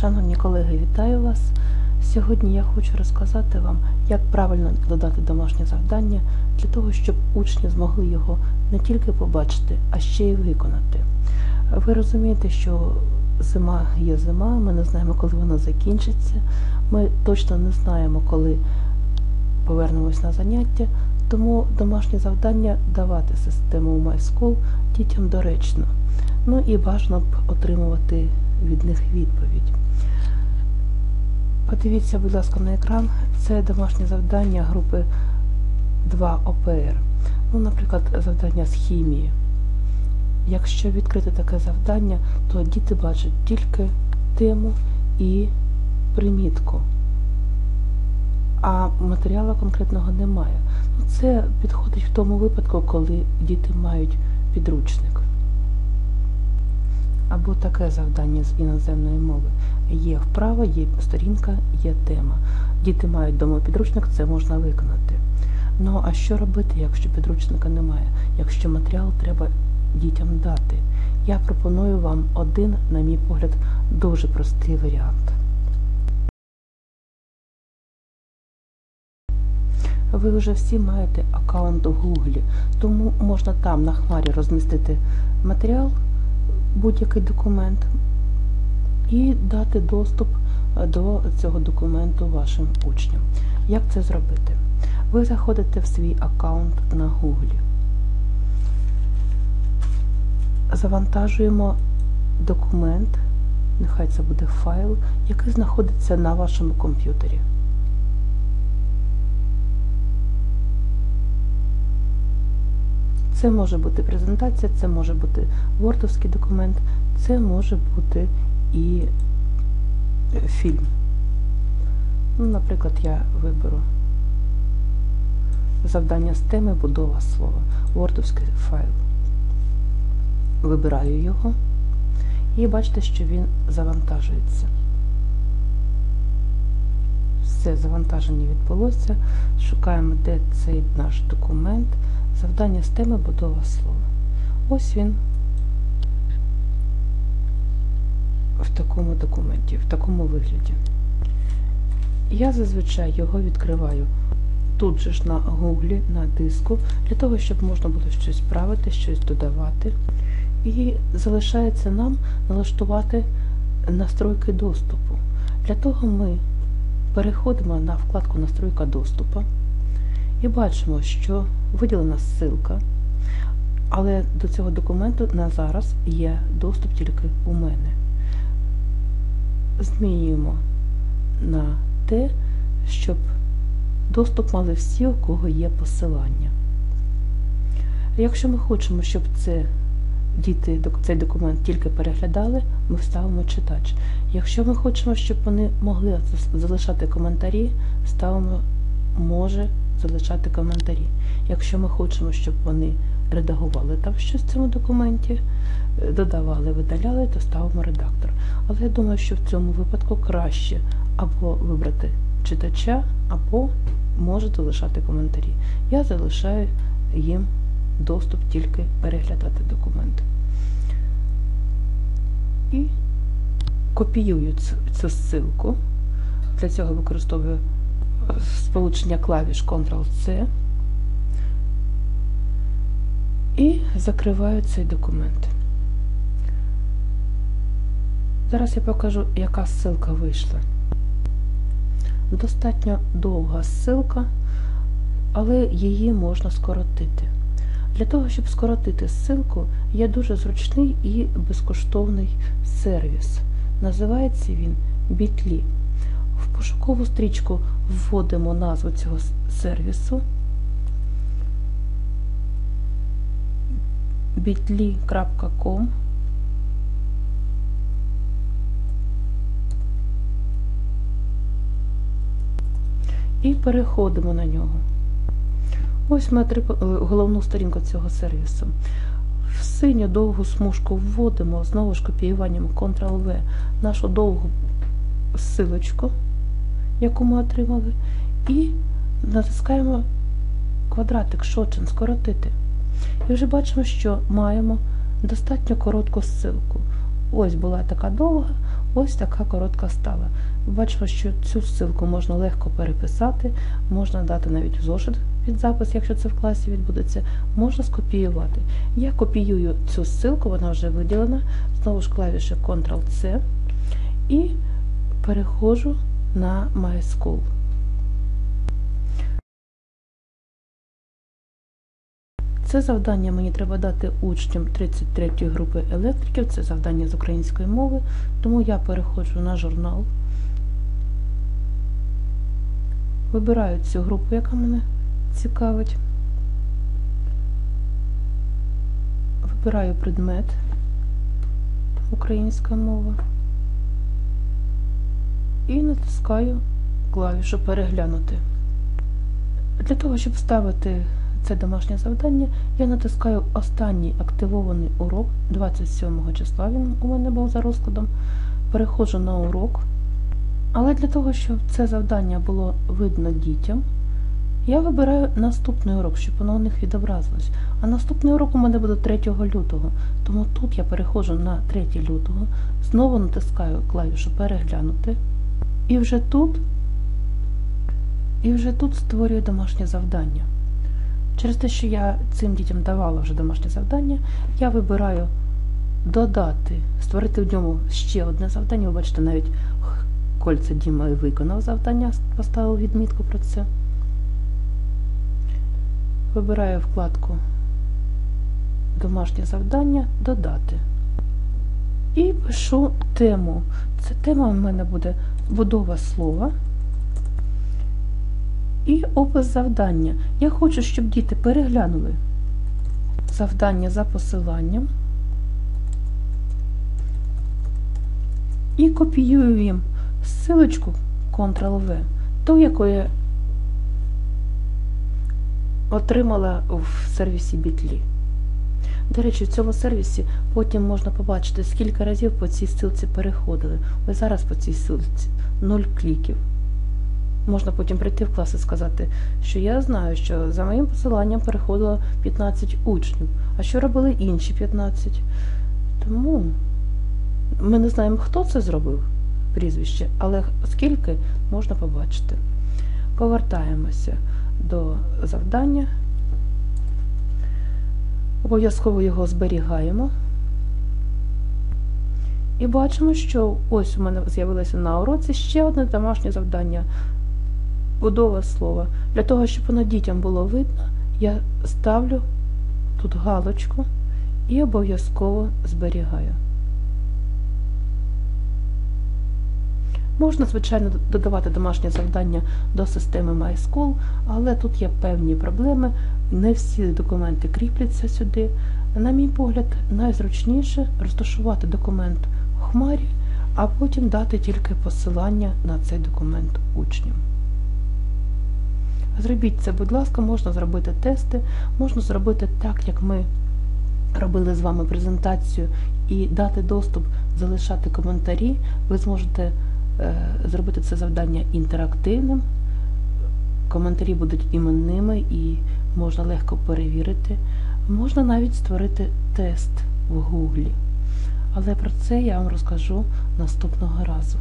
Шановні колеги, вітаю вас! Сьогодні я хочу розказати вам, як правильно додати домашнє завдання для того, щоб учні змогли його не тільки побачити, а ще й виконати. Ви розумієте, що зима є зима, ми не знаємо, коли вона закінчиться, ми точно не знаємо, коли повернемось на заняття, тому домашнє завдання давати систему MySchool дітям доречно. Ну і бажано б отримувати від них відповідь. Подивіться, будь ласка, на екран. Це домашнє завдання групи 2 ОПР. Ну, наприклад, завдання з хімії. Якщо відкрити таке завдання, то діти бачать тільки тему і примітку, а матеріалу конкретного немає. Ну, Це підходить в тому випадку, коли діти мають підручник. Або таке завдання з іноземної мови. Є вправа, є сторінка, є тема. Діти мають вдома підручник, це можна виконати. Ну а що робити, якщо підручника немає, якщо матеріал треба дітям дати? Я пропоную вам один, на мій погляд, дуже простий варіант. Ви вже всі маєте аккаунт у Гуглі, тому можна там на хмарі розмістити матеріал, будь-який документ, і дати доступ до цього документу вашим учням. Як це зробити? Ви заходите в свій аккаунт на Гуглі, завантажуємо документ, нехай це буде файл, який знаходиться на вашому комп'ютері. Це може бути презентація, це може бути вордовський документ, це може бути і фільм. Ну, Наприклад, я виберу завдання з теми будова слова, вордовський файл. Вибираю його і бачите, що він завантажується. Все, завантаження відбулося. Шукаємо, де цей наш документ. Завдання з теми будова слова. Ось він в такому документі, в такому вигляді. Я зазвичай його відкриваю тут же ж на гуглі, на диску, для того, щоб можна було щось правити, щось додавати. І залишається нам налаштувати настройки доступу. Для того ми переходимо на вкладку Настройка доступу і бачимо, що виділена ссылка, але до цього документу на зараз є доступ тільки у мене. Змінюємо на те, щоб доступ мали всі, у кого є посилання. Якщо ми хочемо, щоб це діти цей документ тільки переглядали, ми вставимо читач. Якщо ми хочемо, щоб вони могли залишати коментарі, ставимо може залишати коментарі. Якщо ми хочемо, щоб вони редагували там щось в цьому документі, додавали, видаляли, то ставимо редактор. Але я думаю, що в цьому випадку краще або вибрати читача, або може залишати коментарі. Я залишаю їм доступ тільки переглядати документи. І копіюю цю, цю ссылку. Для цього використовую сполучення клавіш Ctrl-C і закриваю цей документ. Зараз я покажу, яка ссылка вийшла. Достатньо довга ссылка, але її можна скоротити. Для того, щоб скоротити ссылку, є дуже зручний і безкоштовний сервіс. Називається він Bitly. В пошукову стрічку вводимо назву цього сервісу bitly.com і переходимо на нього. Ось ми головну сторінку цього сервісу. В синю довгу смужку вводимо знову ж копіюванням Ctrl-V нашу довгу силочку, яку ми отримали, і натискаємо квадратик шочин скоротити. І вже бачимо, що маємо достатньо коротку ссылку. Ось була така довга, ось така коротка стала. Бачимо, що цю ссылку можна легко переписати, можна дати навіть в зошит під запис, якщо це в класі відбудеться, можна скопіювати. Я копіюю цю ссылку, вона вже виділена, знову ж клавіша Ctrl-C і переходжу на MySchool. Це завдання мені треба дати учням 33 групи електриків, це завдання з української мови, тому я переходжу на журнал, вибираю цю групу, яка мене цікавить, вибираю предмет українська мова і натискаю клавішу Переглянути. Для того, щоб вставити це домашнє завдання, я натискаю останній активований урок 27 числа, він у мене був за розкладом. Переходжу на урок. Але для того, щоб це завдання було видно дітям, я вибираю наступний урок, щоб воно у них відобразилось. А наступний урок у мене буде 3 лютого. Тому тут я переходжу на 3 лютого, знову натискаю клавішу Переглянути. І вже тут, і вже тут створюю домашнє завдання. Через те, що я цим дітям давала вже домашнє завдання, я вибираю додати, створити в ньому ще одне завдання. Ви бачите, навіть кольця Діма виконав завдання, поставив відмітку про це. Вибираю вкладку Домашнє завдання Додати. І пишу тему. Це тема в мене буде будова слова і опис завдання. Я хочу, щоб діти переглянули завдання за посиланням і копіюю їм ссылочку Ctrl-V, ту, яку я отримала в сервісі Bitly. До речі, в цьому сервісі потім можна побачити, скільки разів по цій ссылці переходили. Ось зараз по цій ссылці 0 кліків. Можна потім прийти в клас і сказати, що я знаю, що за моїм посиланням переходило 15 учнів, а що робили інші 15. Тому ми не знаємо, хто це зробив, прізвище, але скільки можна побачити. Повертаємося до завдання. Обов'язково його зберігаємо. І бачимо, що ось у мене з'явилося на уроці ще одне домашнє завдання будова слова. Для того, щоб воно дітям було видно, я ставлю тут галочку і обов'язково зберігаю. Можна, звичайно, додавати домашнє завдання до системи MySchool, але тут є певні проблеми. Не всі документи кріпляться сюди. На мій погляд, найзручніше розташувати документ в хмарі, а потім дати тільки посилання на цей документ учням. Зробіть це, будь ласка, можна зробити тести, можна зробити так, як ми робили з вами презентацію, і дати доступ, залишати коментарі. Ви зможете зробити це завдання інтерактивним. Коментарі будуть іменними і можна легко перевірити. Можна навіть створити тест в Гуглі. Але про це я вам розкажу наступного разу.